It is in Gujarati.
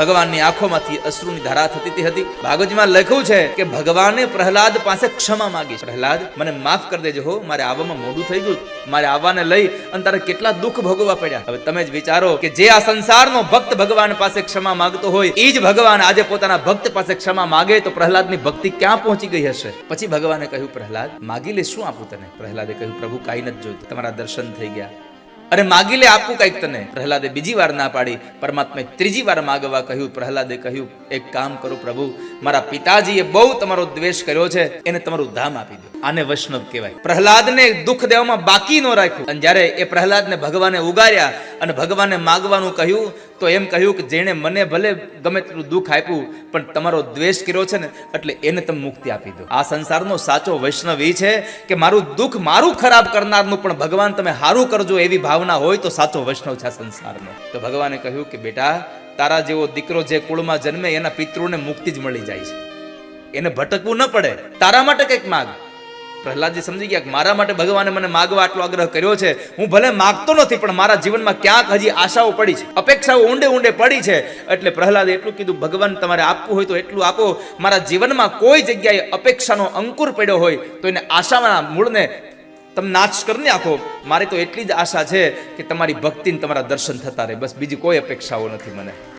ભગવાનની આંખોમાંથી અશ્રુની ધારા થતી હતી ભાગવતમાં લખ્યું છે કે ભગવાને પ્રહલાદ પાસે ક્ષમા માંગી પ્રહલાદ, મને માફ કરી દેજો હો, મારે આવવામાં મોડું થઈ ગયું. મારે આવવાને લઈ અને તારે કેટલા દુઃખ ભોગવવા પડ્યા. હવે તમે જ વિચારો કે જે આ સંસારનો ભક્ત ભગવાન પાસે ક્ષમા માંગતો હોય એ જ ભગવાન આજે પોતાના ભક્ત પાસે ક્ષમા માગે તો પ્રહલાદની ભક્તિ ક્યાં પહોંચી ગઈ હશે? પછી ભગવાને કહ્યું, પ્રહલાદ, માગી લે, શું આપું તને? પ્રહલાદે કહ્યું, પ્રભુ કાંઈ નથી જોઈતું. તમારા દર્શન થઈ ગયા. અરે માગી લે, આપું કંઈક તને. પ્રહલાદે બીજી વાર ના પાડી. પરમાત્માએ ત્રીજી વાર માગવા કહ્યું, પ્રહલાદે કહ્યું, એક કામ કરો પ્રભુ, મારા પિતાજીએ બહુ તમારો દ્વેષ કર્યો છે, એને તમારું ધામ આપી દો. આને વૈષ્ણવ કહેવાય. પ્રહલાદને દુઃખ દેવામાં બાકી ન રાખ્યું. અને જ્યારે એ પ્રહલાદને ભગવાને ઉગાર્યા અને ભગવાને માગવાનું કહ્યું, તો એમ કહ્યું કે જેણે મને ભલે ગમે તેટલું દુઃખ આપ્યું, પણ તમારો દ્વેષ કર્યો છે ને, એટલે એને તમે મુક્તિ આપી દો. આ સંસારનો સાચો વૈષ્ણવ એ છે કે મારું દુઃખ મારું ખરાબ કરનારનું, પણ ભગવાન તમે સારું કરજો એવી ભાવના હોય તો સાચો વૈષ્ણવ છે આ સંસારનો. તો ભગવાને કહ્યું કે બેટા, તારા જેવો દીકરો જે કુળમાં જન્મે, એના પિતૃને મુક્તિ જ મળી જાય છે. એને ભટકવું ન પડે. તારા માટે કંઈક માગ. પ્રહલાદજી સમજી ગયા કે મારા માટે ભગવાને મને માગવા આટલો આગ્રહ કર્યો છે. હું ભલે માગતો નથી, પણ મારા જીવનમાં ક્યાંક હજી આશાઓ પડી છે. અપેક્ષાઓ ઊંડે ઊંડે પડી છે. એટલે પ્રહલાદે એટલું કીધું, ભગવાન, તમારે આપવું હોય તો એટલું આપો. મારા જીવનમાં કોઈ જગ્યાએ અપેક્ષાનો અંકુર પડ્યો હોય તો એને આશાના મૂળને તમે નાશ કરી નાખો. મારી તો એટલી જ આશા છે કે તમારી ભક્તિને તમારા દર્શન થતા રહે. બસ બીજી કોઈ અપેક્ષાઓ નથી મને.